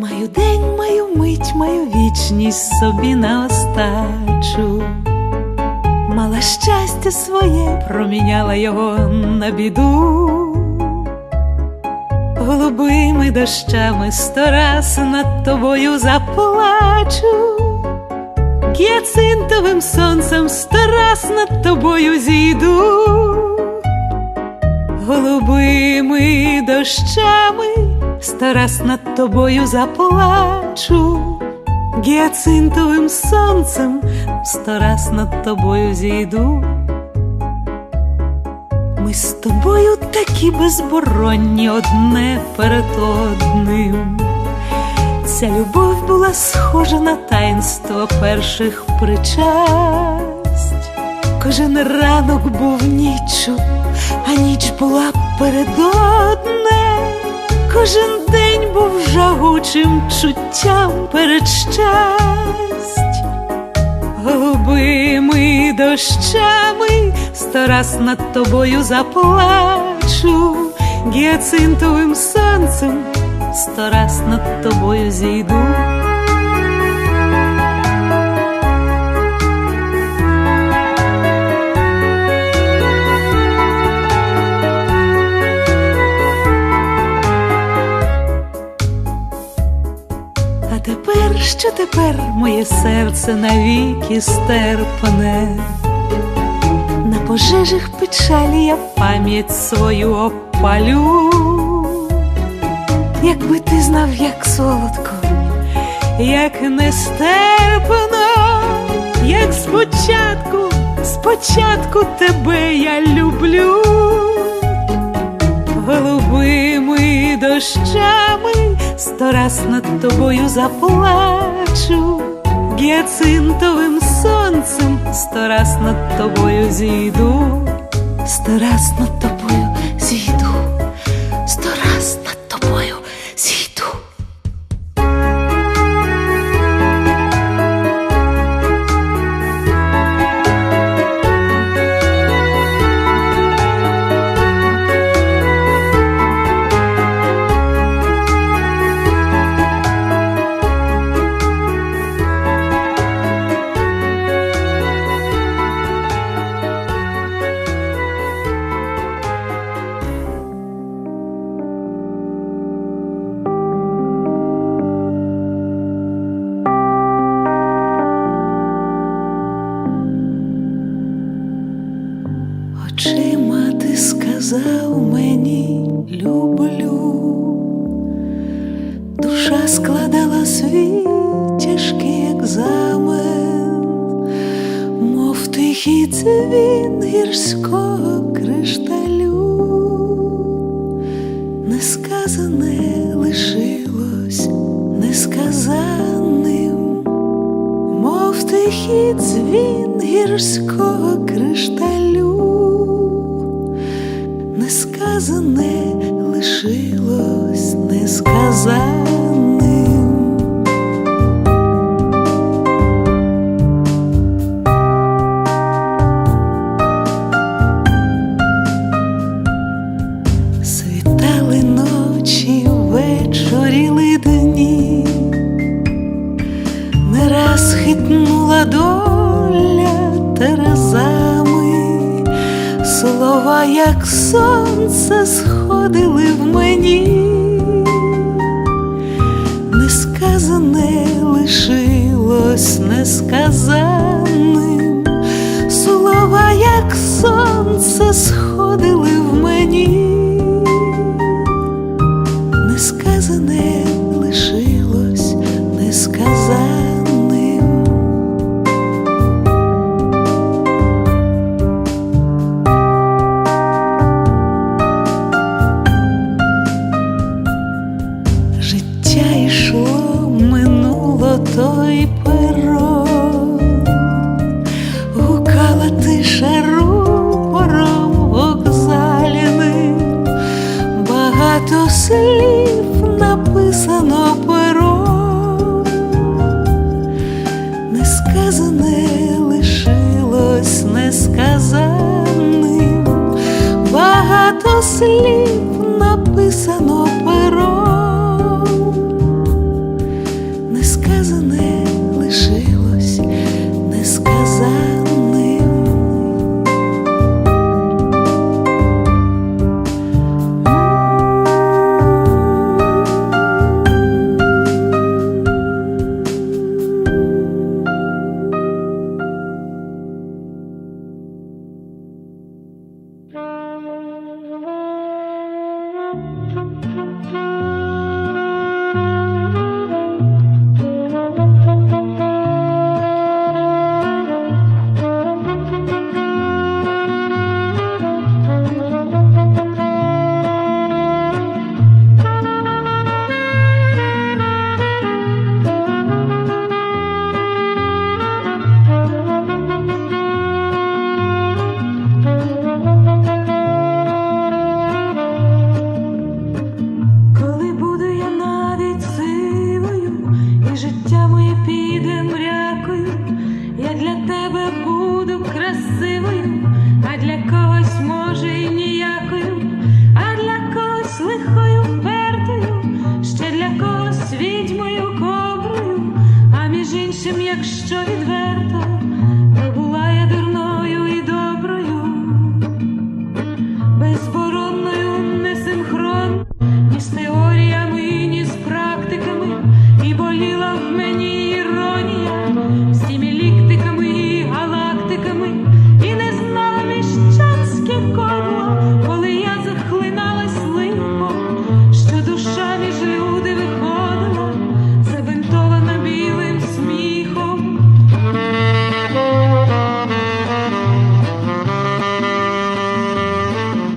Маю день, маю мить, маю вічність собі на остачу. Мала щастя своє, проміняла його на біду. Голубими дощами сто раз над тобою заплачу. Гіацинтовим сонцем сто раз над тобою зійду. Голубими дощами сто над тобою заплачу. Гіацинтовим сонцем сто раз над тобою зійду. Ми з тобою такі безборонні одне перед одним. Ця любов була схожа на таїнство перших причасть. Кожен ранок був ніччю, а ніч була перед одне. Кожен день був жагучим чуттям перед щасть. Голубими дощами сто раз над тобою заплачу, гіацинтовим сонцем сто раз над тобою зійду. Що тепер моє серце навіки стерпне, на пожежах печалі я пам'ять свою опалю. Якби ти знав, як солодко, як нестерпно, як спочатку, спочатку тебе я люблю голубими дощами сто раз над тобою заплачу, гіацинтовим сонцем сто раз над тобою зійду, сто раз над тобою зійду, Очима ти сказав мені люблю, душа складала свій тяжкий екзамен, мов тихий дзвін гірського кришталю, несказане лишилось несказаним, мов тихий дзвін гірського кришталю, несказане лишилось несказаним. Світали ночі, вечоріли дні, не раз хитнула доля слова, як сонце, сходили в мені, несказане лишилось несказаним, слова, як сонце, сходили в мені. Несказане багато слів написано пером, несказане лишилось несказаним, багато слів написано якщо відверто,